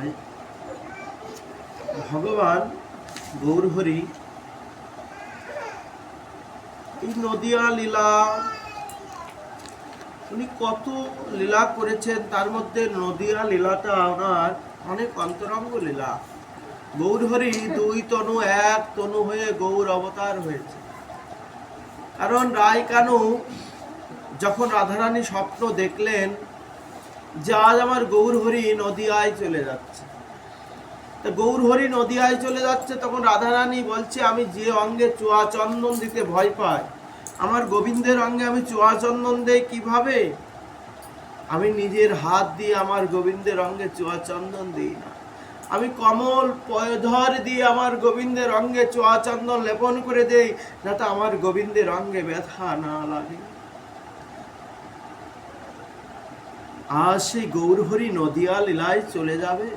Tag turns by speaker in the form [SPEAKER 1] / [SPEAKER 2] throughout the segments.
[SPEAKER 1] লীলায় ভগবান গৌরহরি এই নদিয়া লীলা, উনি কত লীলা করেছেন, তার মধ্যে নদিয়া লীলাটা ওনার অনেক অন্তরঙ্গ লীলা। গৌরহরি দুই তনু এক তনু হয়ে গৌর অবতার হয়েছে। কারণ রায় কানু যখন রাধারানী স্বপ্ন দেখলেন যে আজ আমার গৌরহরি নদিয়ায় চলে যাচ্ছে। তা গৌরহরি নদিয়ায় চলে যাচ্ছে, তখন রাধারানী বলছে, আমি যে অঙ্গে চুয়া চন্দন দিতে ভয় পাই, আমার গোবিন্দের অঙ্গে আমি চুয়া চন্দন দেই কীভাবে? আমি নিজের হাত দিয়ে আমার গোবিন্দের অঙ্গে চোয়া চন্দন দিই না। আমি কমল পয়ধর দিয়ে আমার গোবিন্দের অঙ্গে চোয়া চন্দন লেপন করে দেই, যাতে আমার গোবিন্দের অঙ্গে ব্যথা না লাগে। আজ সেই গৌরহরি নদিয়া লীলায় চলে যাবে।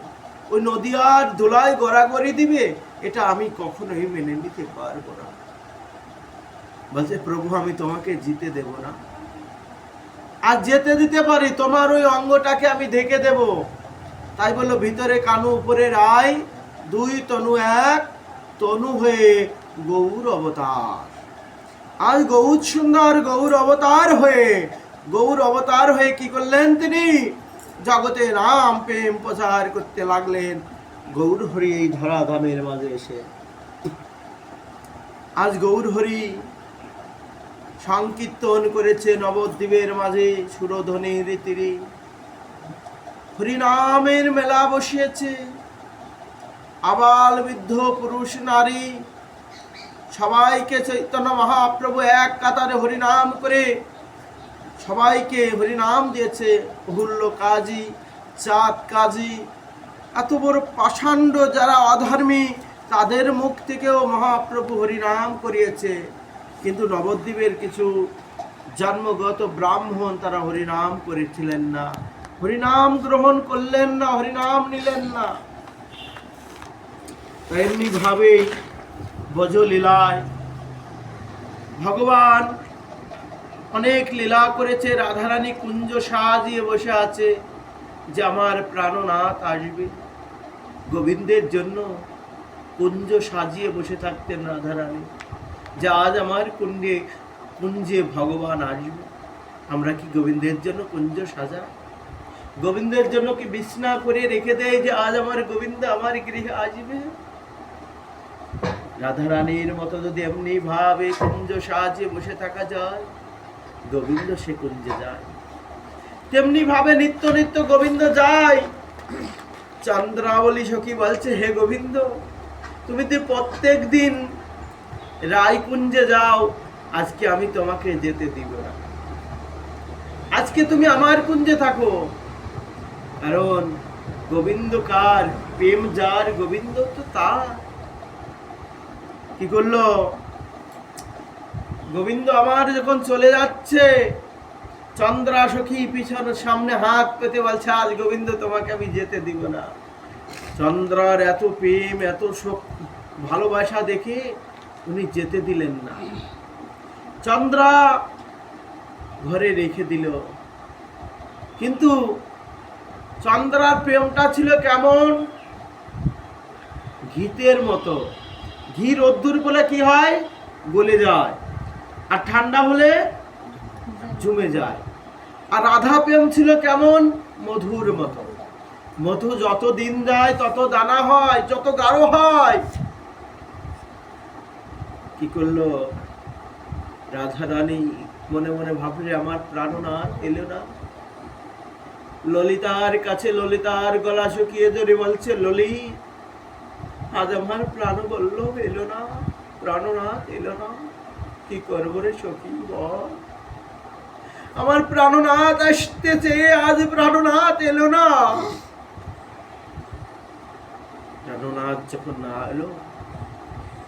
[SPEAKER 1] ওই নদিয়ার দোলায় গড়াগড়ি দিবে, এটা আমি কখনোই মেনে নিতে পারব না। বলছে, প্রভু, আমি তোমাকে জিতে দেব না। আর যেতে দিতে পারি, তোমার ওই অঙ্গটাকে আমি ঢেকে দেব। তাই বলল, ভিতরে কানু, উপরে রায়, দুই তনু এক, তনু হয়ে গৌর অবতার। আজ গৌর সুন্দর গৌর অবতার হয়ে গৌর অবতার হয়ে কি করলেন তিনি? জগতে রাম প্রেম প্রচার করতে লাগলেন। গৌর হরি এই ধরাধামের মাঝে এসে। আজ গৌর হরি সংকীর্তন করেছে নবদ্বীপের মাঝে সুরধ্বনির তীরে হরিনামের মেলা বসিয়েছে। আবাল বৃদ্ধ পুরুষ নারী। সবাইকে চৈতন্য মহাপ্রভু এক কাতারে হরিনাম করে সবাইকে হরিনাম দিয়েছে হুল্ল কাজী, চাঁদ কাজী। এত বড় পাষাণ্ড যারা অধর্মী, তাদের মুখ থেকেও মহাপ্রভু হরিনাম করিয়েছে। কিন্তু নবদ্বীপের কিছু জন্মগত ব্রাহ্মণ তারা হরিনাম করেছিলেন না। হরিনাম গ্রহণ করলেন না, হরিনাম নিলেন না। এমনি ভাবেই বজলীলায় ভগবান অনেক লীলা করেছে, রাধারানী কুঞ্জ সাজিয়ে বসে আছে, যে আমার প্রাণনাথ আসবে। গোবিন্দের জন্য কুঞ্জ সাজিয়ে বসে থাকতেন রাধারানী, যে আজ আমার কুণ্ডে, কুঞ্জে ভগবান আসবে। আমরা কি গোবিন্দের জন্য কুঞ্জ সাজা গোবিন্দের জন্য কি বিছনা করে রেখে দেয় যে আজ আমার গোবিন্দ আমার গৃহে আসবে? রাধারানীর মতো যদি এমনি ভাবে কুঞ্জ সাজিয়ে বসে থাকা যায় গোবিন্দ সে কুঞ্জে যায়। তেমনি ভাবে নিত্য নিত্য গোবিন্দ যায়। চন্দ্রাবলী সখী বলছে, হে গোবিন্দ, তুমি তো প্রত্যেক দিন রায়কুঞ্জে যাও। আজকে আমি তোমাকে যেতে দিব না। আজকে তুমি আমার কুঞ্জে থাকো। কারণ গোবিন্দ কার? প্রেম যার গোবিন্দ তো তার। কি করল? গোবিন্দ আমার যখন চলে যাচ্ছে, চন্দ্রা সখী পিছন সামনে হাত পেতে বলছে, আজ গোবিন্দ তোমাকে আমি যেতে দিব না। চন্দ্রার এত প্রেম, এত ভালোবাসা দেখে উনি যেতে দিলেন না। চন্দ্রা ঘরে রেখে দিল। কিন্তু চন্দ্রার প্রেমটা ছিল কেমন? ঘিতের মতো। ঘি রোদ্দুর বলে কি হয়? গলে যায়। আর ঠান্ডা হলে জমে যায়। আর রাধা প্রেম ছিল কেমন? মধুর মতো। মধু যত দিন যায়, তত দানা হয়, যত গাঢ় হয়। কি করল? রাধা রানী মনে মনে ভাবলে, আমার প্রাণনাথ এলো না। ললিতার কাছে ললিতার গলা শুকিয়ে ধরে বলছে, ললি, আজ আমার প্রাণ বলল এলো না প্রাণনাথ এলো না। কি করব রে সখী, বল? আমার প্রাণনাথ আসতেছে, আজ প্রাণনাথ এলো না। প্রাণনাথ যখন না এলো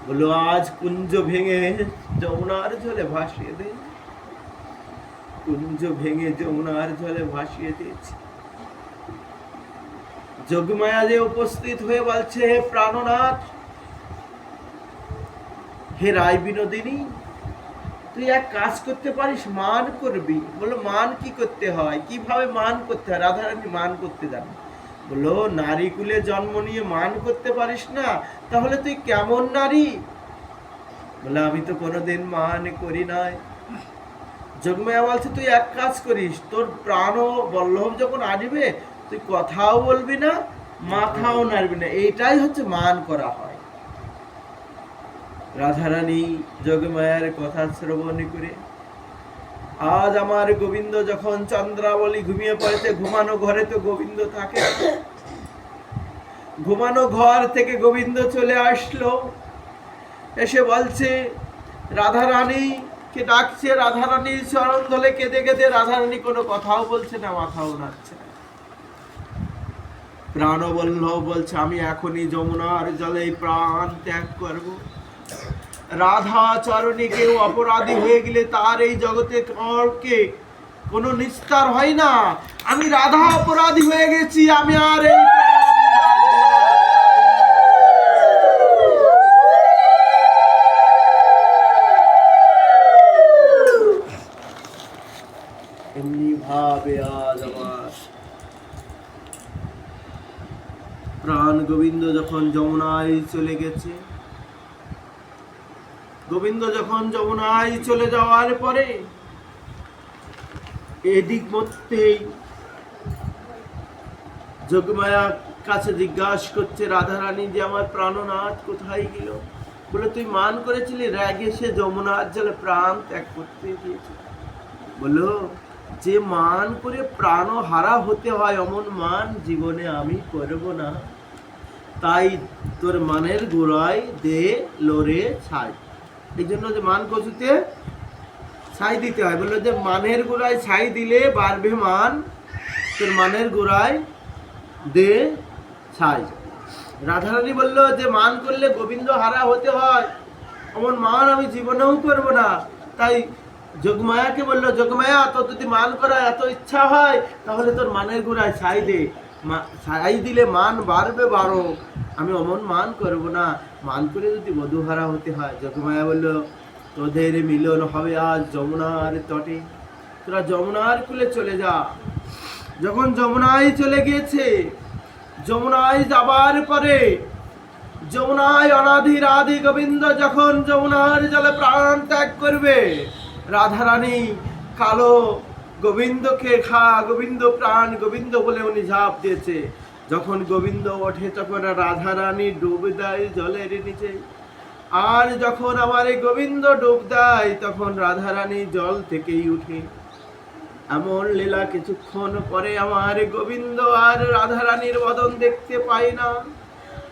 [SPEAKER 1] বলো আজ কুঞ্জ ভেঙে যমুনার জলে ভাসিয়ে দে। কুঞ্জ ভেঙে যমুনার জলে ভাসিয়ে দিয়েছি। যোগমায়া যে উপস্থিত হয়ে বলছে, হে প্রাণনাথ, হে রায় বিনোদিনী তুই এক কাজ করতে পারিস, মান করবি। বলো মান কি করতে হয়? কীভাবে মান করতে হয়? রাধারানী মান করতে জানে বলল, নারী কুলে জন্ম নিয়ে মান করতে পারিস না, তাহলে তুই কেমন নারী? বলে আমি তো কোনোদিন মান করি নাই। যোগমায়া বলছে, তুই এক কাজ করিস, তোর প্রাণ বল্লভ যখন আসবে, তুই কথাও বলবি না, মাথাও নাড়বি না। এইটাই হচ্ছে মান করা হয়। রাধারানী যোগমায়ার কথা শ্রবণ করে, আজ আমার গোবিন্দ যখন চন্দ্রাবলী ঘুমিয়ে পড়েছে, ঘুমানো ঘরে তো গোবিন্দ থাকে ঘুমানো ঘর থেকে গোবিন্দ চলে আসলো। এসে বলছে, রাধারানী, কে ডাকছে? রাধারানী চরণ ধলে কেঁদে কেঁদে রাধারানী কোনো কথাও বলছে না, মাথাও নাড়ছে না। প্রাণবল্লভ বলছে, আমি এখনই যমুনার জলে প্রাণ ত্যাগ করব। রাধা চরণে কেউ অপরাধী হয়ে গেলে তার এই জগতে কারকে কোনো নিস্তার হয় না। আমি রাধা অপরাধী হয়ে গেছি, আমি আর এই এমনি ভাবে আজ আমার প্রাণ গোবিন্দ যখন যমুনায় চলে গেছে গোবিন্দ যখন যমুনায় চলে যাওয়ার পরে এদিক মধ্যেই যোগমায়া কাছে জিজ্ঞাসা করছে, রাধারানী যে আমার প্রাণনাথ কোথায় গেল? বলে, তুই মান করেছিলি র্যাগে সে যমুনার জলে প্রাণ ত্যাগ করতে গিয়েছে। বলল, যে মান করে প্রাণ হারা হতে হয়, অমন মান জীবনে আমি করব না। তাই তোর মানের গোড়ায় দে, লোরে ছাই। এই জন্য যে মান কচুতে ছাই দিতে হয়। বলল যে মানের গোড়ায় ছাই দিলে বাড়বে মান, তোর মানের গোড়ায় দে ছাই। রাধারানী বলল যে মান করলে গোবিন্দ হারা হতে হয়। অমন মান আমি জীবনেও করব না। তাই যোগমায়াকে বলল, যোগমায়া, তোর যদি মান করা এত ইচ্ছা হয়, তাহলে তোর মানের গোড়ায় ছাই দে। ছাই দিলে মান বাড়বে বারো। আমি অমন মান করব না। মান করে যদি বধুহারা হতে হয় যোগমায়া বলল, তোদের মিলন হবে আজ যমুনার তটে। তোরা যমুনার কুলে চলে যা। যখন যমুনায় চলে গিয়েছে, যমুনায় যাবার পরে যমুনায় অনাধি রাধি গোবিন্দ যখন যমুনার জলে প্রাণ ত্যাগ করবে, রাধারানী কালো গোবিন্দকে খা, গোবিন্দ প্রাণ গোবিন্দ বলে উনি ঝাঁপ দিয়েছে। যখন গোবিন্দ ওঠে তখন রাধারানী ডুব দেয় জলের নিচে। আর যখন আমার এই গোবিন্দ ডুব দেয়, তখন রাধারানী জল থেকেই উঠে। এমন লীলা কিছুক্ষণ পরে আমার গোবিন্দ আর রাধারানীর বদন দেখতে পাই না।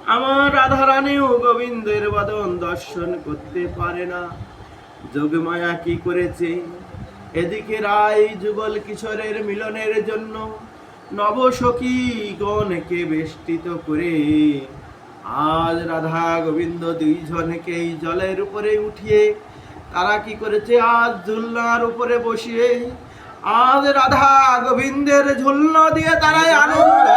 [SPEAKER 1] আমার রাধারানীও গোবিন্দের বদন দর্শন করতে পারে না। যোগমায়া কি করেছে? এদিকে রায় যুগল কিশোরের মিলনের জন্য নবসখী গণকে বেষ্টিত করে। আজ রাধা গোবিন্দ দুইজনকেই জলের উপরে উঠিয়ে, তারা কি করেছে? আজ ঝুলনার উপরে বসিয়ে, আজ রাধা গোবিন্দের ঝুলনা দিয়ে তারাই আনন্দ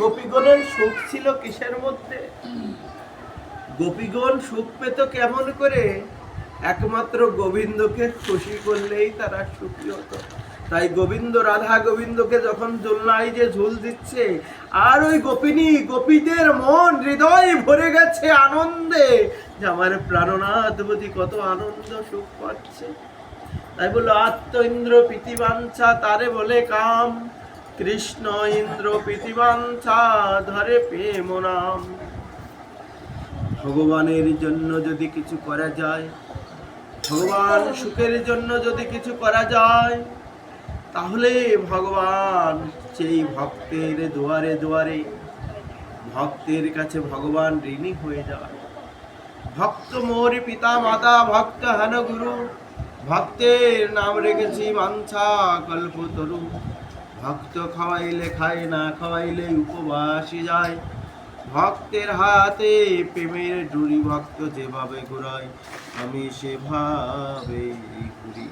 [SPEAKER 1] গোপীগণের সুখ ছিল কিসের মধ্যে? গোপীগণ সুখ পেত কেমন করে? একমাত্র গোবিন্দকে খুশি করলেই তারা সুখী হতো। তাই গোবিন্দ, রাধা গোবিন্দকে যখন দোলনায় যে ঝুল দিচ্ছে, আর ওই গোপিনী, গোপীদের মন হৃদয় ভরে গেছে আনন্দে। যে আমার প্রাণনাথ বুঝি কত আনন্দ সুখ পাচ্ছে। তাই বলল আত্ম ইন্দ্র প্রীতিবাঞ্ছা, তারে বলে কাম। কৃষ্ণ ইন্দ্র প্রীতিবাঞ্ছা, ধরে প্রেম নাম। ভগবানের জন্য যদি কিছু করা যায়, ভগবান সুখের জন্য যদি কিছু করা যায়, তাহলে ভগবান সেই ভক্তের দুয়ারে দুয়ারে, ভক্তের কাছে ভগবান ঋণী হয়ে যায়। ভক্ত মোর পিতা মাতা, ভক্ত হেন গুরু, ভক্তের নাম রেখেছি মাঞ্ছা কল্পতরু। ভক্ত খাওয়াইলে খায় না, খাওয়াইলে উপবাসী যায়। ভক্তের হাতে প্রেমের ডুরি ভক্ত যেভাবে ঘুরায় আমি সেভাবে ঘুরি।